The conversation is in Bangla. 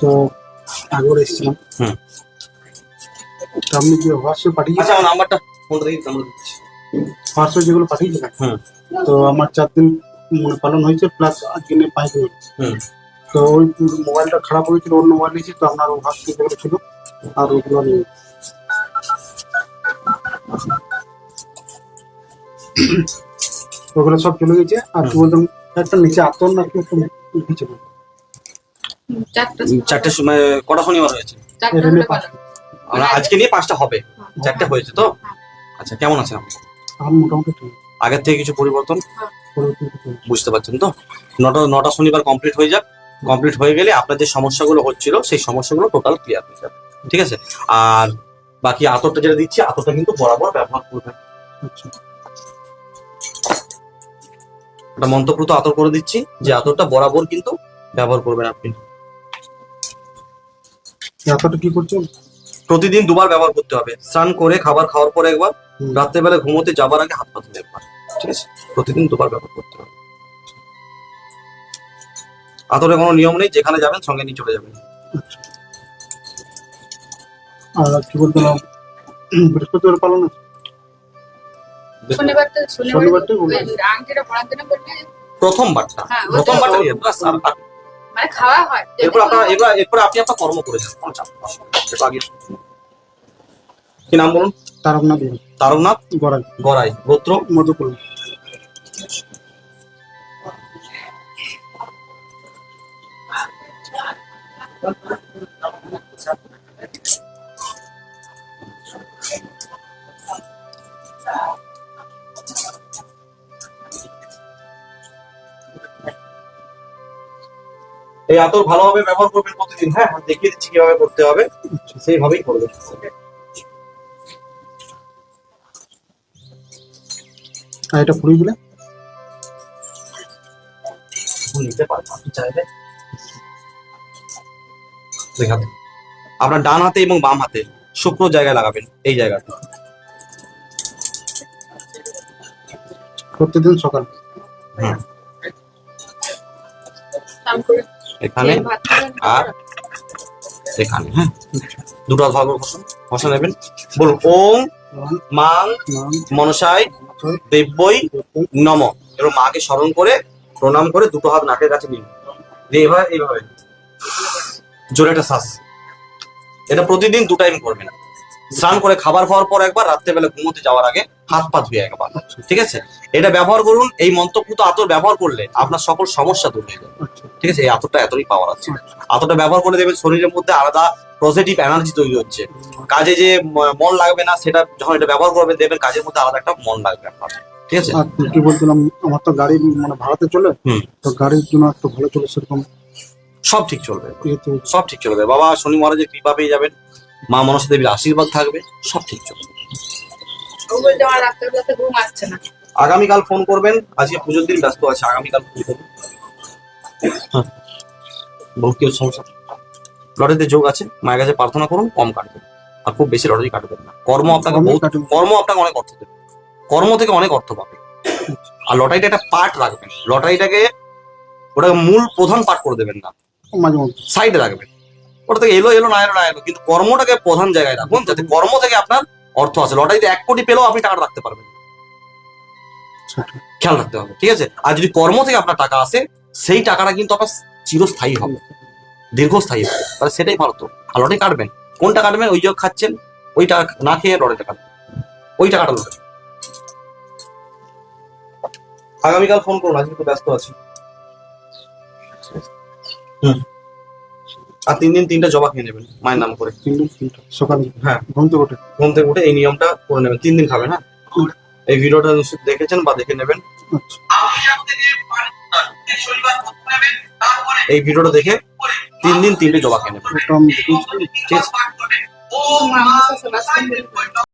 তো আগর এসেছিলাম। হুম। তো আপনি কি হোয়াটসঅ্যাপ পাঠিয়েছেন আচ্ছা নাম্বারটা নাম্বার দিচ্ছি হোয়াটসঅ্যাপ যেগুলো পাঠিয়েছিলেন হুম। তো আমার চার দিন মানে পালন হয়েছে প্লাস আজকে নিয়ে পাঁচ দিন হুম। তো ওই মোবাইলটা খারাপ হয়েছিল অন্য মোবাইল নিয়েছি তো আপনার হোয়াটসঅ্যাপ যেগুলো ছিল? আর ওগুলো নেই ওগুলো সব চলে গেছে আর কি বলতাম? একটা নিচে আতর না কি লিখেছিল চারটা চারটে সময়। কটা শনিবার হয়েছে। আমরা আজকে নিয়ে পাঁচটা হবে। চারটে হয়েছে তো? আচ্ছা কেমন আছেন আপনি? মোটামুটি আগের থেকে কিছু পরিবর্তন? নেই। বুঝতে পারছেন তো? নটা নটা শনিবার কমপ্লিট হয়ে যাক। কমপ্লিট হয়ে গেলে আপনার যে সমস্যাগুলো হচ্ছিল সেই সমস্যাগুলো টোটাল ক্লিয়ার হয়ে যাবে। ঠিক আছে? আর বাকি আতরটা যেটা দিচ্ছি আতরটা কিন্তু বরাবর ব্যবহার করবেন। আচ্ছা। একটা মন্ত্রপ্রত আতর করে দিচ্ছি। যে আতরটা বরাবর কিন্তু ব্যবহার করবেন আপনি। এতটা কি করছেন? প্রতিদিন দুবার ব্যবহার করতে হবে। স্নান করে খাবার খাওয়ার পরে একবার। রাত্রেবেলা ঘুমোতে যাবার আগে হাত পাতলে একবার। ঠিক আছে? প্রতিদিন দুবার ব্যবহার করতে হবে। আতরে কোনো নিয়ম নেই যেখানে যাবেন সঙ্গে নিয়ে চলে যাবেন। আচ্ছা। আর কি বলছিলাম বৃহস্পতিবার পালন আছে? শনিবারটা শনিবারটা আংটিটা পরার জন্য বললে প্রথমবারটা হ্যাঁ, প্রথমবারটা বাস আর মানে খাওয়া হয়। এরপর আপনার এবার এরপর আপনি আপনার কর্ম করে যান কোনো চাপ আগে কি নাম বলুন? তারকনাথ তারকনাথ গড়াই। গড়াই গোত্র? মধুপুর এই আতর ভালোভাবে ব্যবহার করবেন প্রতিদিন হ্যাঁ? দেখিয়ে দিচ্ছি কীভাবে করতে হবে। সেইভাবেই করবেন। আর এটা ফুরিয়ে দিলে? নিতে পারেন আপনি চাইলে। দেখাতে আপনার ডান হাতে এবং বাম হাতে শুকনো জায়গায় লাগাবেন এই জায়গাতে প্রতিদিন সকাল। হুম। এখানে। আর এখানে হ্যাঁ দুটো ভাগ ভাষা নেবেন। বলুন ওম মাং মনসাই দেব্যই নম। এবং মাকে স্মরণ করে প্রণাম করে দুটো হাত নাকের কাছে নিন। দিয়ে এভাবে এইভাবে। জোরে একটা শ্বাস। এটা প্রতিদিন দু টাইম করবেন। স্নান করে খাবার খাওয়ার পর একবার রাত্রেবেলা ঘুমোতে যাওয়ার আগে হাত পা ধুয়ে একবার ঠিক আছে? এটা ব্যবহার করুন এই মন্ত্রপুত আতর ব্যবহার করলে আপনার সকল সমস্যা দূর হয়ে যাবে আচ্ছা ঠিক আছে? এই আতরটা এতই পাওয়ার আছে। আতরটা ব্যবহার করে দেবেন শরীরের মধ্যে আলাদা পজিটিভ এনার্জি তৈরি হচ্ছে। কাজে যে মন লাগবে না সেটা যখন এটা ব্যবহার করবেন দেখবেন কাজের মধ্যে আলাদা একটা মন লাগবে আপনার ঠিক আছে? কি বলছিলাম আমার তো গাড়ি মানে ভাড়াতে চলে তো গাড়ির জন্য একটু ভালো চলে সেরকম? সব ঠিক চলবে। সব ঠিক চলবে। বাবা শনি মহারাজের কৃপা পেয়ে যাবেন। মা মনসা দেবীর আশীর্বাদ থাকবে সব ঠিক চলবে। ও বলছে আমার রাত্রেবেলাতে ঘুম আসছে না। আগামীকাল ফোন করবেন আজকে পুজোর দিন ব্যস্ত আছে আগামীকাল ফোন করবেন হ্যাঁ বলুন কি হচ্ছে সমস্যা? লটারিতে যোগ আছে মায়ের কাছে প্রার্থনা করুন কম কাটবে আর খুব বেশি লটারি কাটবেন না। কর্ম আপনাকে কর্ম আপনাকে অনেক অর্থ দেবে। কর্ম থেকে অনেক অর্থ পাবে। আর লটারিটা একটা পার্ট রাখবেন। লটারিটাকে ওটাকে মূল প্রধান পার্ট করে দেবেন না। সাইডে রাখবেন। ওটা থেকে এলো এলো, না এলো না এলো। কিন্তু কর্মটাকে প্রধান জায়গায় রাখুন, যাতে কর্ম থেকে আপনার অর্থ আছে লটারিতে এক কোটি পেলেও আপনি টাকা রাখতে পারবেন। খেয়াল রাখতে হবে, ঠিক আছে? আর যদি কর্ম থেকে আপনার টাকা আসে, সেই টাকাটা কিন্তু আপনার চিরস্থায়ী হবে, দীর্ঘস্থায়ী হবে। তাহলে সেটাই ভালো তো। আর লটারি কাটবেন। কোনটা কাটবেন? ওই যে খাচ্ছেন, ওই টাকা না খেয়ে লটারিটা কাটবেন। ওই টাকাটা লটারি। আগামীকাল ফোন করুন, আজকে তো ব্যস্ত আছি। হুম। আর তিন দিন তিনটা জবা খেয়ে নেবেন মায়ের নাম করে। তিন দিন তিনটা সকালে হ্যাঁ। ঘুম থেকে উঠে? ঘুম থেকে উঠে এই নিয়মটা করে নেবেন। তিন দিন খাবেন হ্যাঁ? এই ভিডিওটা দেখেছেন বা দেখে নেবেন। আচ্ছা। এই ভিডিওটা দেখে তিন দিন তিনটে জবা খেয়ে নেবেন। ঠিক আছে।